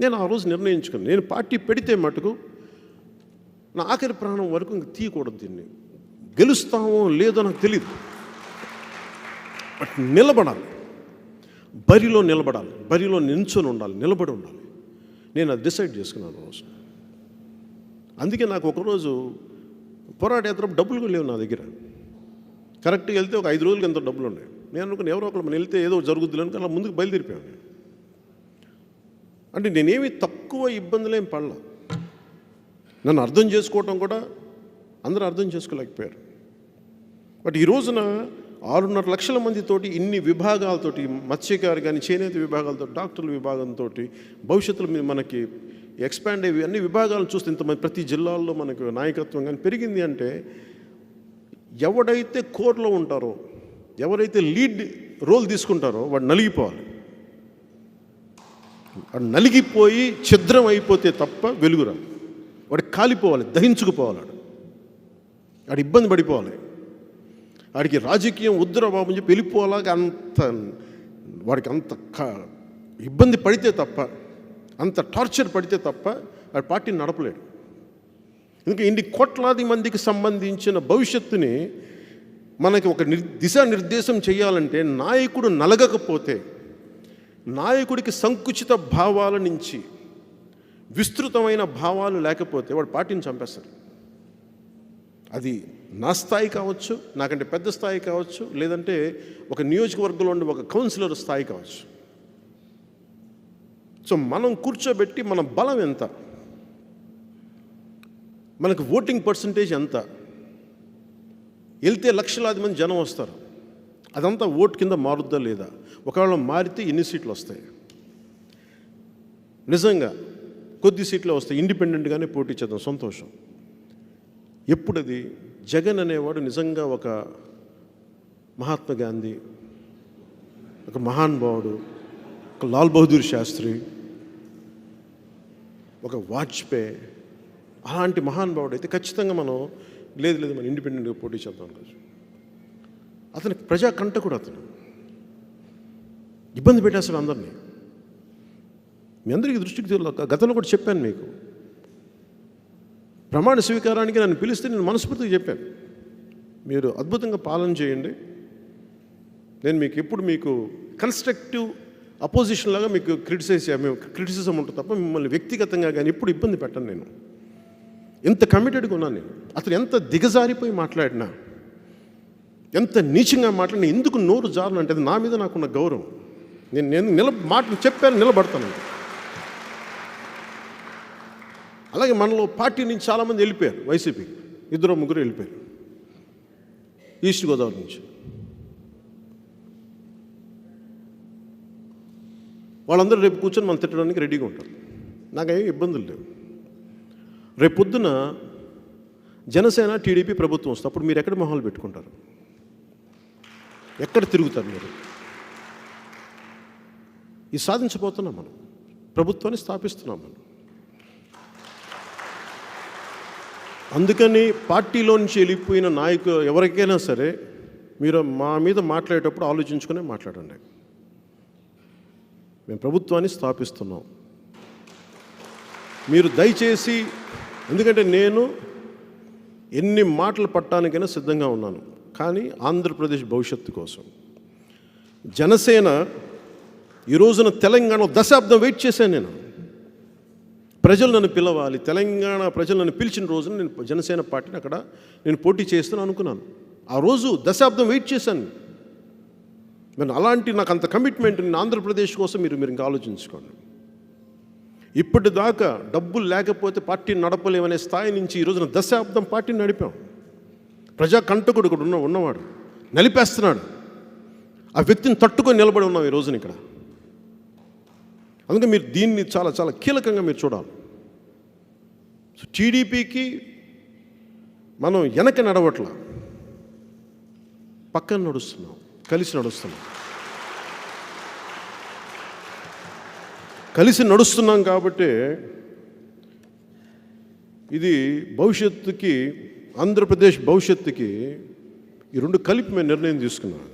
నేను ఆ రోజు నిర్ణయించుకున్నాను. నేను పార్టీ పెడితే మటుకు నా ఆఖరి ప్రాణం వరకు ఇంక తీయకూడదు దీన్ని. గెలుస్తామో లేదో నాకు తెలియదు బట్ నిలబడాలి. బరిలో నిలబడాలి. బరిలో నించొని ఉండాలి. నిలబడి ఉండాలి. నేను అది డిసైడ్ చేసుకున్నాను ఆ రోజు. అందుకే నాకు ఒకరోజు పోరాటేతరప్పుడు డబ్బులు కూడా లేవు నా దగ్గర. కరెక్ట్గా వెళ్తే ఒక ఐదు రోజులకి ఎంత డబ్బులు ఉన్నాయి. నేను అనుకుని ఎవరో ఒకరు మనం వెళ్తే ఏదో జరుగుద్ది అనుకో అలా ముందుకు బయలుదేరిపోయాను నేను. అంటే నేనేమి తక్కువ ఇబ్బందులేం పడలా. నన్ను అర్థం చేసుకోవటం కూడా అందరూ అర్థం చేసుకోలేకపోయారు. బట్ ఈ రోజున ఆరున్నర లక్షల మందితోటి ఇన్ని విభాగాలతోటి మత్స్యకారు కానీ చేనేత విభాగాలతో డాక్టర్ల విభాగంతో భవిష్యత్తులో మనకి ఎక్స్పాండ్ అయ్యి అన్ని విభాగాలను చూస్తే ఇంతమంది ప్రతి జిల్లాల్లో మనకు నాయకత్వం కానీ పెరిగింది అంటే ఎవడైతే కోర్లో ఉంటారో ఎవరైతే లీడ్ రోల్ తీసుకుంటారో వాడు నలిగిపోవాలి. వాడు నలిగిపోయి ఛిద్రం అయిపోతే తప్ప వెలుగురా. వాడు కాలిపోవాలి దహించుకుపోవాలి వాడు. ఇబ్బంది పడిపోవాలి. వాడికి రాజకీయం వద్దురా బాబు చెప్పి వెళ్ళిపోలాగా అంత వాడికి అంత ఇబ్బంది పడితే తప్ప అంత టార్చర్ పడితే తప్ప వాడి పార్టీని నడపలేడు. ఇంకా ఇన్ని కోట్లాది మందికి సంబంధించిన భవిష్యత్తుని మనకి ఒక నిర్ దిశానిర్దేశం చేయాలంటే నాయకుడు నలగకపోతే నాయకుడికి సంకుచిత భావాల నుంచి విస్తృతమైన భావాలు లేకపోతే వాడు పార్టీని చంపేస్తారు అది నా స్థాయి కావచ్చు నాకంటే పెద్ద స్థాయి కావచ్చు లేదంటే ఒక నియోజకవర్గంలో ఉండే ఒక కౌన్సిలర్ స్థాయి కావచ్చు. సో మనం కూర్చోబెట్టి మన బలం ఎంత? మనకు ఓటింగ్ పర్సంటేజ్ ఎంత? వెళ్తే లక్షలాది మంది జనం వస్తారు. అదంతా ఓటు కింద మారుద్దా లేదా? ఒకవేళ మారితే ఎన్ని సీట్లు వస్తాయి? నిజంగా కొద్ది సీట్లు వస్తాయి. ఇండిపెండెంట్గానే పోటీ చేద్దాం. సంతోషం. ఎప్పుడది? జగన్ అనేవాడు నిజంగా ఒక మహాత్మా గాంధీ ఒక మహానుభావుడు ఒక లాల్ బహదూర్ శాస్త్రి ఒక వాజ్పేయి అలాంటి మహానుభావుడు అయితే ఖచ్చితంగా మనం లేదు లేదు మనం ఇండిపెండెంట్గా పోటీ చేద్దాం అనుకోవచ్చు అతను ప్రజాకంటకుడు అతను. ఇబ్బంది పెట్టేస్తాడు అందరినీ. మీ అందరికీ దృష్టికి తెలు- గతంలో కూడా చెప్పాను మీకు. ప్రమాణ స్వీకారానికి నన్ను పిలిస్తే నేను మనస్ఫూర్తిగా చెప్పాను. మీరు అద్భుతంగా పాలన చేయండి. నేను మీకు ఎప్పుడు మీకు కన్స్ట్రక్టివ్ అపోజిషన్ లాగా మీకు క్రిటిసైజ్ క్రిటిసిజం ఉంటుంది తప్ప మిమ్మల్ని వ్యక్తిగతంగా కానీ ఎప్పుడు ఇబ్బంది పెట్టను నేను. ఎంత కమిటెడ్గా ఉన్నాను నేను. అతను ఎంత దిగజారిపోయి మాట్లాడినా ఎంత నీచంగా మాట్లాడిన ఎందుకు నోరు జారులు అంటే అది నా మీద నాకున్న గౌరవం. నేను నేను నిల మాటలు చెప్పాను నిలబడతాను. అలాగే మనలో పార్టీ నుంచి చాలామంది వెళ్ళిపోయారు వైసీపీ. ఇద్దరు ముగ్గురు వెళ్ళిపోయారు. ఈస్ట్ గోదావరి నుంచి. వాళ్ళందరూ రేపు కూర్చొని మనం తిట్టడానికి రెడీగా ఉంటారు. నాకేం ఇబ్బందులు లేవు. రేపు పొద్దున జనసేన టీడీపీ ప్రభుత్వం వస్తుంది అప్పుడు మీరు ఎక్కడ మొహాలు పెట్టుకుంటారు? ఎక్కడ తిరుగుతారు మీరు? ఇది సాధించబోతున్నాం మనం. ప్రభుత్వాన్ని స్థాపిస్తున్నాం మనం. అందుకని పార్టీలో నుంచి వెళ్ళిపోయిన నాయకు ఎవరికైనా సరే మీరు మా మీద మాట్లాడేటప్పుడు ఆలోచించుకునే మాట్లాడండి. మేము ప్రభుత్వాన్ని స్థాపిస్తున్నాం. మీరు దయచేసి ఎందుకంటే నేను ఎన్ని మాటలు పట్టడానికైనా సిద్ధంగా ఉన్నాను. కానీ ఆంధ్రప్రదేశ్ భవిష్యత్తు కోసం. జనసేన ఈ రోజున తెలంగాణ దశాబ్దం వెయిట్ చేశాను నేను. ప్రజలు నన్ను పిలవాలి తెలంగాణ ప్రజలు నన్ను పిలిచిన రోజున నేను జనసేన పార్టీని అక్కడ నేను పోటీ చేస్తాను అనుకున్నాను. ఆ రోజు దశాబ్దం వెయిట్ చేశాను. నేను అలాంటి నాకు అంత కమిట్మెంట్ నేను ఆంధ్రప్రదేశ్ కోసం మీరు మీరు ఇంకా ఆలోచించుకోండి. ఇప్పటిదాకా డబ్బులు లేకపోతే పార్టీని నడపలేమనే స్థాయి నుంచి ఈ రోజున దశాబ్దం పార్టీని నడిపాం. ప్రజా కంటకుడు ఇక్కడ ఉన్న ఉన్నవాడు. నలిపేస్తున్నాడు. ఆ వ్యక్తిని తట్టుకొని నిలబడి ఉన్నాం ఈ రోజున ఇక్కడ. అందుకే మీరు దీన్ని చాలా చాలా కీలకంగా మీరు చూడాలి. సో టీడీపీకి మనం వెనక నడవట్లా. పక్కన నడుస్తున్నాం. కలిసి నడుస్తున్నాం. కలిసి నడుస్తున్నాం కాబట్టి ఇది భవిష్యత్తుకి ఆంధ్రప్రదేశ్ భవిష్యత్తుకి ఈ రెండు కలిపి మేము నిర్ణయం తీసుకున్నాం.